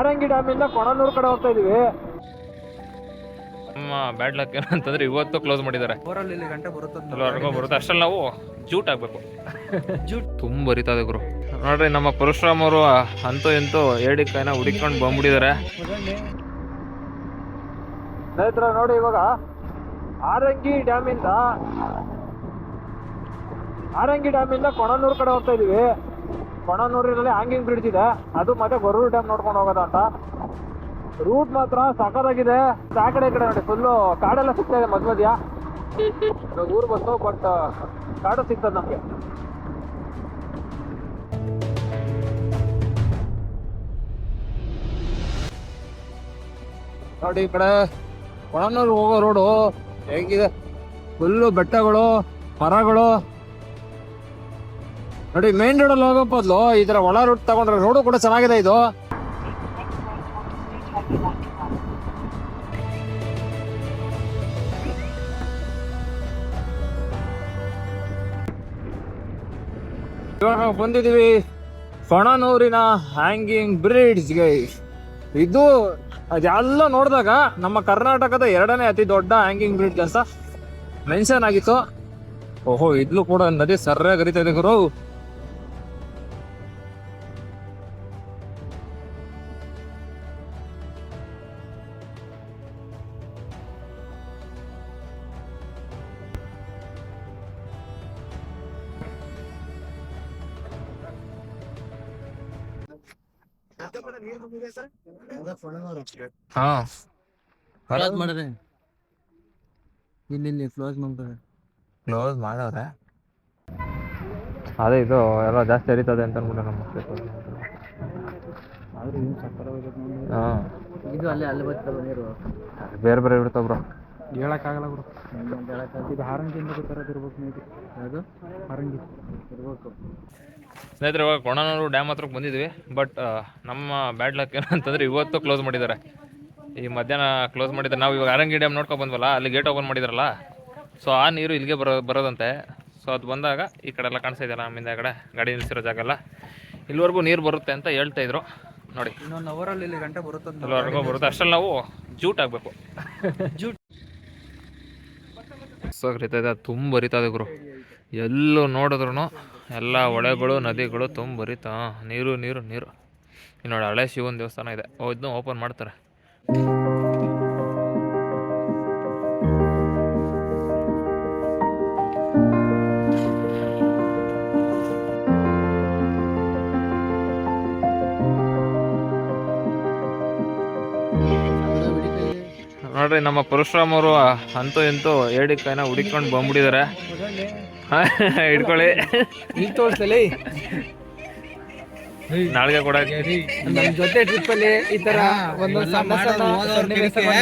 ಆರಂಗಿ ಡ್ಯಾಮಿಂದ ಕೊಣನೂರು ಕಡೆ ಹೋಗ್ತಾ ಇದೀವಿ. ನಮ್ಮ ಬ್ಯಾಡ್ ಲಕ್ ಏನಂತಂದ್ರೆ ಇವತ್ತು ಕ್ಲೋಸ್ ಮಾಡಿದ್ದಾರೆ. ಊರಲ್ಲಿ ಇಲ್ಲಿ ಗಂಟೆ ಬರುತ್ತೆ. ಬರುತ್ತೆ ಅಷ್ಟ್ರಲ್ಲಿ ನಾವು ಜೂಟ್ ಆಗ್ಬೇಕು ಜೂಟ್ ತುಂಬ ಇದೆ ಗುರು. ನೋಡ್ರಿ ನಮ್ಮ ಪರಶುರಾಮ್ ಅವರು ಅಂತೂ ಇಂತೂ ಏಡಿ ಕೈನ ಹುಡಿಕೊಂಡು ಬಂದ್ಬಿಟ್ಟಿದ್ದಾರೆ. ಸ್ನೇಹಿತರ ನೋಡಿ ಇವಾಗ ಆರಂಗಿ ಡ್ಯಾಮಿಂದ ಆರಂಗಿ ಡ್ಯಾಮಿಂದ ಕೊಣನೂರು ಕಡೆ ಹೋಗ್ತಾ ಇದೀವಿ. ಕೊಣನೂರಿನಲ್ಲಿ ಹ್ಯಾಂಗಿಂಗ್ ಬ್ರಿಡ್ಜ್ ಇದೆ. ಅದು ಮತ್ತೆ ಗೊರೂರು ಡ್ಯಾಮ್ ನೋಡ್ಕೊಂಡು ಹೋಗೋದ ಅಂತ. ರೂಟ್ ಮಾತ್ರ ಸಖತ್ತಾಗಿದೆ. ಆ ಕಡೆ ನೋಡಿ ಫುಲ್ಲು ಕಾಡೆಲ್ಲ ಸಿಗ್ತಾ ಇದೆ ಮಧ್ಯ ಮಧ್ಯ. ಊರು ಬಂತು ಬಟ್ ಕಾಡು ಸಿಗ್ತದೆ ನಮಗೆ. ನೋಡಿ ಈ ಕಡೆ ಕೊಣನೂರು ಹೋಗೋ ರೋಡು ಹೆಂಗಿದೆ? ಫುಲ್ಲು ಬೆಟ್ಟಗಳು, ಮರಗಳು. ನೋಡಿ ಮೇನ್ ರೋಡಲ್ಲಿ ಹೋಗೋ ಬದಲು ಈ ತರ ಒಳ ರೂಟ್ ತಗೊಂಡ್ರೆ ರೋಡು ಕೂಡ ಚೆನ್ನಾಗಿದೆ ಇದು. ಇವಾಗ ನಾವು ಬಂದಿದ್ದೀವಿ ಕೊಣನೂರಿನ ಹ್ಯಾಂಗಿಂಗ್ ಬ್ರಿಡ್ಜ್ಗೆ ಇದು ಅದೆಲ್ಲ ನೋಡಿದಾಗ ನಮ್ಮ ಕರ್ನಾಟಕದ ಎರಡನೇ ಅತಿ ದೊಡ್ಡ ಹ್ಯಾಂಗಿಂಗ್ ಬ್ರಿಡ್ಜ್ ಅಂತ ಮೆನ್ಷನ್ ಆಗಿತ್ತು. ಓಹೋ, ಇದ್ಲು ಕೂಡ ನದಿ ಸರ್ಯಾಗಿ ಹರಿತಾ ಇದೆ ಗುರು. ಹಾ. ಕ್ಲೋಸ್ ಇಲ್ಲಿ ಇಲ್ಲಿ ಕ್ಲೋಸ್ ಮಾಡ್ತಾರೆ. ಕ್ಲೋಸ್ ಮಾಡವ್ರೆ ಅದೇ ಇದು ಎಲ್ಲ ಜಾಸ್ತಿ ಹರಿತದೆ ಅಂತ ಅನ್ಬಿಟ್ಟು ನಮ್ಮ ಹಾಂ. ಇದು ಅಲ್ಲಿ ಅಲ್ಲಿ ಬರ್ತದೆ ನೀರು ಬೇರೆ ಬೇರೆ ಇಡ್ತಾವ ಬ್ರೋ ಹೇಳಕ್ಕಾಗಲ್ಲ ಗುರು. ಇದು ಹಾರಂಗಿಂದ ಗೊತ್ತಿರೋದಿರ್ಬೇಕು ಮೇಬಿ ಅದು ಹಾರಂಗಿ. ಇರ್ಬೇಕು ಸ್ನೇಹಿತರೆ ಇವಾಗ ಕೊಣನೂರು ಡ್ಯಾಮ್ ಹತ್ರಕ್ಕೆ ಬಂದಿದ್ವಿ ಬಟ್ ನಮ್ಮ ಬ್ಯಾಡ್ ಲಕ್ ಏನಂತಂದ್ರೆ ಇವತ್ತು ಕ್ಲೋಸ್ ಮಾಡಿದ್ದಾರೆ. ಈ ಮಧ್ಯಾಹ್ನ ಕ್ಲೋಸ್ ಮಾಡಿದ್ದಾರೆ. ನಾವು ಇವಾಗ ಆರಂಗಿ ಡ್ಯಾಮ್ ನೋಡ್ಕೊ ಬಂದ್ವಲ್ಲ ಅಲ್ಲಿ ಗೇಟ್ ಓಪನ್ ಮಾಡಿದ್ರಲ್ಲ ಸೊ ಆ ನೀರು ಇಲ್ಲಿಗೆ ಬರೋ ಬರೋದಂತೆ. ಸೊ ಅದು ಬಂದಾಗ ಈ ಕಡೆ ಎಲ್ಲ ಕಾಣಿಸ್ತಾ ಇದೆಯಲ್ಲ ನಮ್ಮಿಂದ ಕಡೆ ಗಾಡಿ ನಿಲ್ಸಿರೋ ಜಾಗ ಎಲ್ಲ. ಇಲ್ಲಿವರೆಗೂ ನೀರು ಬರುತ್ತೆ ಅಂತ ಹೇಳ್ತಾ ಇದ್ರು. ನೋಡಿ. ಇನ್ನೊಂದು ಅವರಲ್ಲಿ ಇಲ್ಲಿ ಗಂಟೆ ಬರುತ್ತೆ ಇಲ್ಲಿವರೆಗೂ ಬರುತ್ತೆ. ಅಷ್ಟರಲ್ಲಿ ನಾವು ಜೂಟ್ ಆಗಬೇಕು ಜೂಟ್ ಹರಿತಾ ಇದೆ ತುಂಬ ಹರಿತಾ ಇದೆ ಗುರು. ಎಲ್ಲೂ ನೋಡಿದ್ರು ಎಲ್ಲ ಹೊಳೆಗಳು, ನದಿಗಳು ತುಂಬ ಹರಿತಾ, ನೀರು ನೀರು ನೀರು. ಇಲ್ಲಿ ನೋಡಿ ಹಳೆ ಶಿವನ ದೇವಸ್ಥಾನ ಇದೆ. ಇದನ್ನ ಓಪನ್ ಮಾಡ್ತಾರೆ. ನೋಡ್ರಿ ನಮ್ಮ ಪರಶುರಾಮ್ ಅವರು ಅಂತೂ ಇಂತೂ ಏಡಿ ಕೈನ ಹುಡಿಕೊಂಡು ಬಂದ್ಬಿಟ್ಟಿದ್ದಾರೆ ಹಿಡ್ಕೊಳ್ಳಿ. ಈಗ ತೋರಿಸಲಿ ನಾಳೆಗೆ ಕೂಡ. ನಮ್ಮ ಜೊತೆ ಟ್ರಿಪ್ ಅಲ್ಲಿ ಈ ತರ ಒಂದು ಸಣ್ಣ ಸಣ್ಣ ಸನ್ನಿವೇಶಗಳು